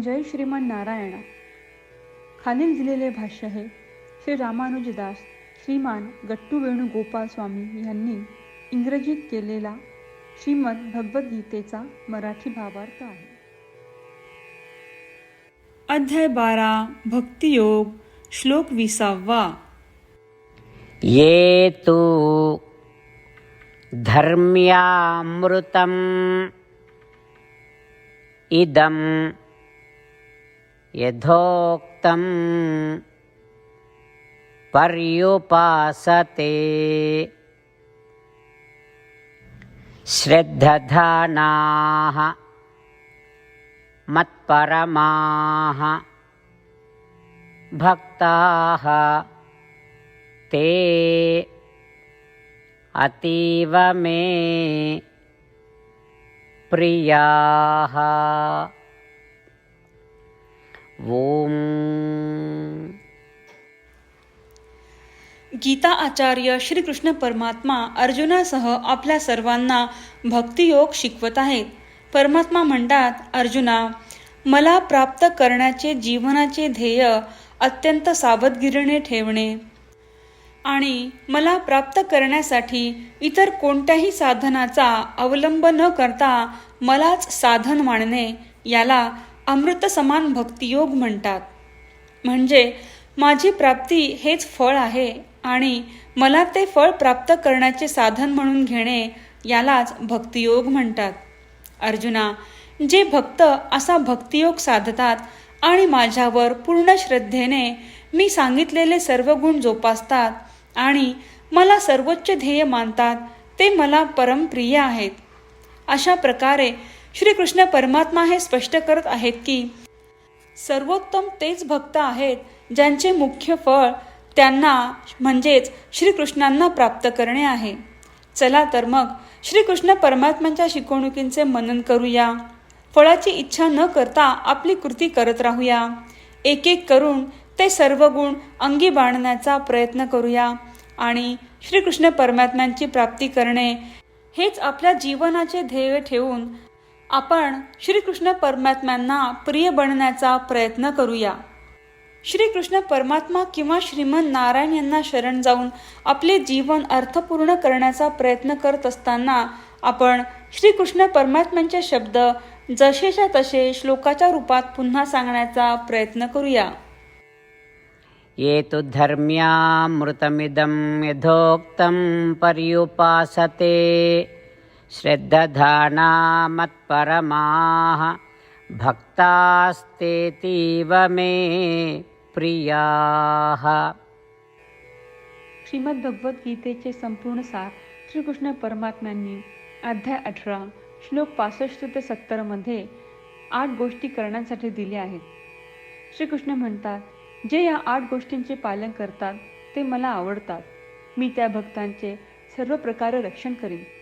जय श्रीमन नारायणा. खालील दिलेले भाष्य हे श्री रामानुजदास श्रीमान गट्टू वेणुगोपाल स्वामी यांनी इंग्रजीत केलेला श्रीमद भगवद्गीतेचा मराठी भावार्थ आहे. अध्याय बारा भक्तियोग श्लोक विसावा. ये तु धर्म्यामृतम्। इदं यथोक्तं पर्युपासते। श्रद्धधानाः मत्परमाः भक्ताः ते अतीव मे प्रियाः। ओम. गीता आचार्य श्रीकृष्ण परमात्मा अर्जुनासह आपल्या सर्वांना भक्तियोग शिकवत आहेत. परमात्मा म्हणतात अर्जुना मला प्राप्त करण्याचे जीवनाचे ध्येय अत्यंत सावधगिरीने ठेवणे आणि मला प्राप्त करण्यासाठी इतर कोणत्याही साधनाचा अवलंब न करता मलाच साधन मानणे याला अमृत समान भक्तियोग म्हणतात. म्हणजे माझी प्राप्ती हेच फळ आहे आणि मला ते फळ प्राप्त करण्याचे साधन म्हणून घेणे यालाच भक्तियोग म्हणतात. अर्जुना जे भक्त असा भक्तियोग साधतात आणि माझ्यावर पूर्ण श्रद्धेने मी सांगितलेले सर्व गुण जोपासतात आणि मला सर्वोच्च ध्येय मानतात ते मला परमप्रिय आहेत. अशा प्रकारे श्रीकृष्ण परमात्मा हे स्पष्ट करत आहेत की सर्वोत्तम तेच भक्त आहेत ज्यांचे मुख्य फळ त्यांना म्हणजेच श्रीकृष्णांना प्राप्त करणे आहे. चला तर मग श्रीकृष्ण परमात्म्यांच्या शिकवणुकींचे मनन करूया. फळाची इच्छा न करता आपली कृती करत राहूया. एक एक करून ते सर्व गुण अंगी बाणण्याचा प्रयत्न करूया आणि श्रीकृष्ण परमात्म्यांची प्राप्ती करणे हेच आपल्या जीवनाचे ध्येय ठेवून आपण श्रीकृष्ण परमात्म्यांना प्रिय बनण्याचा प्रयत्न करूया. श्रीकृष्ण परमात्मा किंवा श्रीमन नारायण यांना शरण जाऊन आपले जीवन अर्थपूर्ण करण्याचा प्रयत्न करत असताना आपण श्रीकृष्ण परमात्म्यांचे शब्द जसेच्या तसे श्लोकाच्या रूपात पुन्हा सांगण्याचा प्रयत्न करूया. ये तु धर्म्यामृतमिदं यथोक्तं पर्युपासते. श्रद्धधाना मत्परमाः भक्तास्तेतीव मे प्रियाः। श्रीमद्भगवद्गीतेचे संपूर्ण सार श्रीकृष्ण परमात्म्यांनी अध्याय अठरा श्लोक पासष्ट ते सत्तरमध्ये आठ गोष्टी करण्यासाठी दिल्या आहेत. श्रीकृष्ण म्हणतात जे या आठ गोष्टींचे पालन करतात ते मला आवडतात. मी त्या भक्तांचे सर्व प्रकारे रक्षण करीन.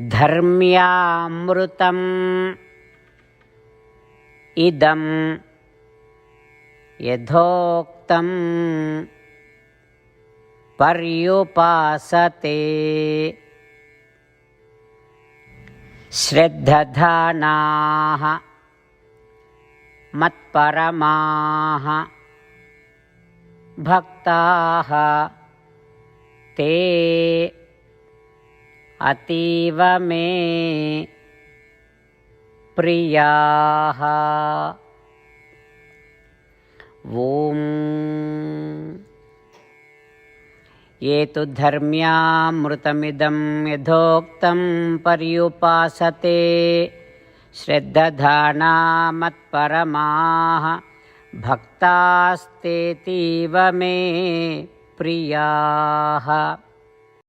धर्म्यामृतम् इदं यथोक्तं पर्युपासते। श्रद्धधानाः मत्परमाः भक्ताः ते अतीव मे प्रियाः। ॐ। ये तु धर्म्यामृतमिदं यथोक्तं पर्युपासते। श्रद्धधाना मत्परमाः भक्तास्तेतीव मे प्रियाः